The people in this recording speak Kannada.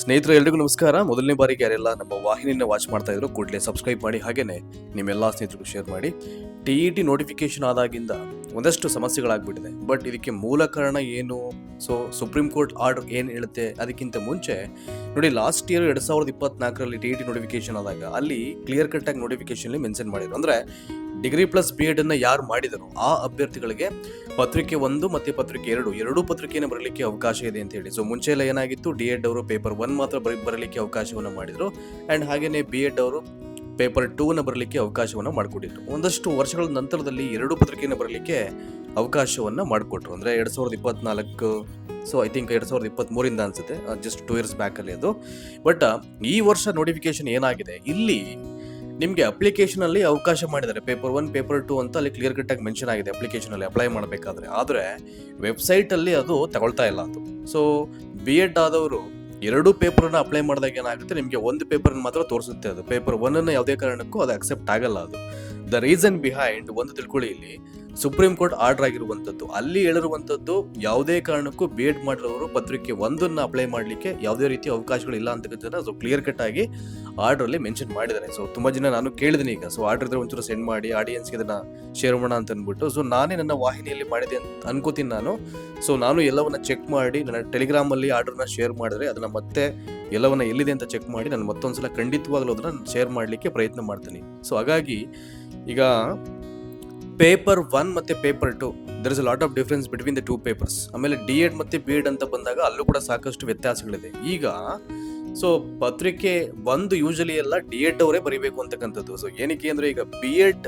ಸ್ನೇಹಿತರೆ, ಎಲ್ರಿಗೂ ನಮಸ್ಕಾರ. ಮೊದಲನೇ ಬಾರಿಗೆ ಯಾರೆಲ್ಲ ನಮ್ಮ ವಾಹಿನಿಯನ್ನು ವಾಚ್ ಮಾಡ್ತಾ ಇದ್ರು ಕೂಡಲೇ ಸಬ್ಸ್ಕ್ರೈಬ್ ಮಾಡಿ ಹಾಗೆಯೇ ನಿಮ್ಮೆಲ್ಲ ಸ್ನೇಹಿತರಿಗೂ ಶೇರ್ ಮಾಡಿ. ಟಿ ಇ ಟಿ ನೋಟಿಫಿಕೇಶನ್ ಆದಾಗಿಂದ ಒಂದಷ್ಟು ಸಮಸ್ಯೆಗಳಾಗ್ಬಿಟ್ಟಿದೆ. ಬಟ್ ಇದಕ್ಕೆ ಮೂಲ ಕಾರಣ ಏನು? ಸೊ ಸುಪ್ರೀಂ ಕೋರ್ಟ್ ಆರ್ಡರ್ ಏನು ಹೇಳುತ್ತೆ ಅದಕ್ಕಿಂತ ಮುಂಚೆ, ನೋಡಿ ಲಾಸ್ಟ್ ಇಯರ್ ಎರಡು ಸಾವಿರದ ಇಪ್ಪತ್ನಾಲ್ಕರಲ್ಲಿ ಟಿ ಟಿ ನೋಟಿಫಿಕೇಶನ್ ಆದಾಗ ಅಲ್ಲಿ ಕ್ಲಿಯರ್ ಕಟ್ ಆಗಿ ನೋಟಿಫಿಕೇಶನ್ ಮೆನ್ಷನ್ ಮಾಡಿದ್ರು. ಅಂದರೆ ಡಿಗ್ರಿ ಪ್ಲಸ್ ಬಿ ಎಡ್ ಯಾರು ಮಾಡಿದರು ಆ ಅಭ್ಯರ್ಥಿಗಳಿಗೆ ಪತ್ರಿಕೆ ಒಂದು ಮತ್ತೆ ಪತ್ರಿಕೆ ಎರಡು, ಎರಡೂ ಪತ್ರಿಕೆಯನ್ನು ಬರಲಿಕ್ಕೆ ಅವಕಾಶ ಇದೆ ಅಂತ ಹೇಳಿ. ಸೊ ಮುಂಚೆ ಎಲ್ಲ ಏನಾಗಿತ್ತು ಡಿ ಎಡ್ ಅವರು ಪೇಪರ್ ಒನ್ ಮಾತ್ರ ಬರಿ ಬರಲಿಕ್ಕೆ ಅವಕಾಶವನ್ನು ಮಾಡಿದರು. ಆ್ಯಂಡ್ ಹಾಗೆಯೇ ಬಿ ಎಡ್ ಅವರು ಪೇಪರ್ ಟೂನ ಬರಲಿಕ್ಕೆ ಅವಕಾಶವನ್ನು ಮಾಡಿಕೊಟ್ಟಿದ್ರು. ಒಂದಷ್ಟು ವರ್ಷಗಳ ನಂತರದಲ್ಲಿ ಎರಡು ಪತ್ರಿಕೆಯನ್ನು ಬರಲಿಕ್ಕೆ ಅವಕಾಶವನ್ನು ಮಾಡಿಕೊಟ್ರು. ಅಂದರೆ ಎರಡು ಸಾವಿರದ ಇಪ್ಪತ್ನಾಲ್ಕು ಸೊ ಐ ಥಿಂಕ್ ಎರಡು ಸಾವಿರದ ಇಪ್ಪತ್ತ್ಮೂರಿಂದ ಅನ್ಸುತ್ತೆ ಜಸ್ಟ್ ಟೂ ಇಯರ್ಸ್ ಬ್ಯಾಕಲ್ಲಿ ಅದು. ಬಟ್ ಈ ವರ್ಷ ನೋಟಿಫಿಕೇಶನ್ ಏನಾಗಿದೆ? ಇಲ್ಲಿ ನಿಮಗೆ ಅಪ್ಲಿಕೇಶನ್ ಅಲ್ಲಿ ಅವಕಾಶ ಮಾಡಿದ್ದಾರೆ. ಪೇಪರ್ ಒನ್ ಪೇಪರ್ ಟು ಅಂತ ಅಲ್ಲಿ ಕ್ಲಿಯರ್ ಕಟ್ ಆಗಿ ಮೆನ್ಷನ್ ಆಗಿದೆ ಅಪ್ಲಿಕೇಶನ್ ಅಲ್ಲಿ ಅಪ್ಲೈ ಮಾಡಬೇಕಾದ್ರೆ. ಆದರೆ ವೆಬ್ಸೈಟ್ ಅಲ್ಲಿ ಅದು ತಗೊಳ್ತಾ ಇಲ್ಲ ಅದು. ಸೊ ಬಿ ಎಡ್ ಆದವರು ಎರಡು ಪೇಪರ್ನ ಅಪ್ಲೈ ಮಾಡಿದಾಗ ಏನಾಗುತ್ತೆ? ನಿಮಗೆ ಒಂದು ಪೇಪರ್ ಮಾತ್ರ ತೋರಿಸುತ್ತೆ ಅದು. ಪೇಪರ್ ಒನ್ ಅನ್ನು ಯಾವುದೇ ಕಾರಣಕ್ಕೂ ಅದು ಅಕ್ಸೆಪ್ಟ್ ಆಗಲ್ಲ ಅದು. ದ ರೀಸನ್ ಬಿಹೈಂಡ್ ಒಂದು ತಿಳ್ಕೊಳ್ಳಿ ಇಲ್ಲಿ. ಸುಪ್ರೀಂ ಕೋರ್ಟ್ ಆರ್ಡರ್ ಆಗಿರುವಂಥದ್ದು, ಅಲ್ಲಿ ಹೇಳಿರುವಂಥದ್ದು ಯಾವುದೇ ಕಾರಣಕ್ಕೂ ಬಿ ಎಡ್ ಮಾಡಿರೋರು ಪತ್ರಿಕೆ ಒಂದನ್ನ ಅಪ್ಲೈ ಮಾಡಲಿಕ್ಕೆ ಯಾವುದೇ ರೀತಿ ಅವಕಾಶಗಳು ಇಲ್ಲ ಅಂತಕ್ಕಂಥದ್ದನ್ನ ಸೊ ಕ್ಲಿಯರ್ ಕಟ್ ಆಗಿ ಆರ್ಡರ್ ಅಲ್ಲಿ ಮೆನ್ಷನ್ ಮಾಡಿದ್ದಾರೆ. ಸೊ ತುಂಬಾ ಜನ ನಾನು ಕೇಳಿದ್ದೀನಿ ಈಗ. ಸೊ ಆರ್ಡರ್ ಇದ್ರೆ ಒಂಚೂರು ಸೆಂಡ್ ಮಾಡಿ ಆಡಿಯನ್ಸ್ಗೆ ಇದನ್ನು ಶೇರ್ ಮಾಡೋಣ ಅಂತ ಅಂದ್ಬಿಟ್ಟು. ಸೊ ನಾನೇ ನನ್ನ ವಾಹಿನಿಯಲ್ಲಿ ಮಾಡಿದೆ ಅಂತ ಅನ್ಕೋತೀನಿ ನಾನು. ಸೊ ನಾನು ಎಲ್ಲವನ್ನ ಚೆಕ್ ಮಾಡಿ, ನನ್ನ ಟೆಲಿಗ್ರಾಮ್ ಅಲ್ಲಿ ಆರ್ಡರ್ನ ಶೇರ್ ಮಾಡಿದ್ರೆ ಅದನ್ನ ಮತ್ತೆ ಎಲ್ಲವನ್ನ ಎಲ್ಲಿದೆ ಅಂತ ಚೆಕ್ ಮಾಡಿ, ನಾನು ಮತ್ತೊಂದ್ಸಲ ಖಂಡಿತವಾಗ್ಲೂ ಅದನ್ನ ಶೇರ್ ಮಾಡಲಿಕ್ಕೆ ಪ್ರಯತ್ನ ಮಾಡ್ತೀನಿ. ಸೊ ಹಾಗಾಗಿ ಈಗ ಪೇಪರ್ ಒನ್ ಮತ್ತೆ paper two there is a lot of difference between the two papers ಆಮೇಲೆ ಡಿ ಎಡ್ ಮತ್ತೆ ಬಿ ಎಡ್ ಅಂತ ಬಂದಾಗ ಅಲ್ಲೂ ಕೂಡ ಸಾಕಷ್ಟು ವ್ಯತ್ಯಾಸಗಳಿದೆ. ಈಗ ಸೊ ಪತ್ರಿಕೆ ಒಂದು ಯೂಶಲಿ ಎಲ್ಲ ಡಿ ಎಡ್ ಅವರೇ ಬರೀಬೇಕು ಅಂತಕ್ಕಂಥದ್ದು. ಸೊ ಏನಕ್ಕೆ ಅಂದ್ರೆ ಈಗ ಬಿ ಎಡ್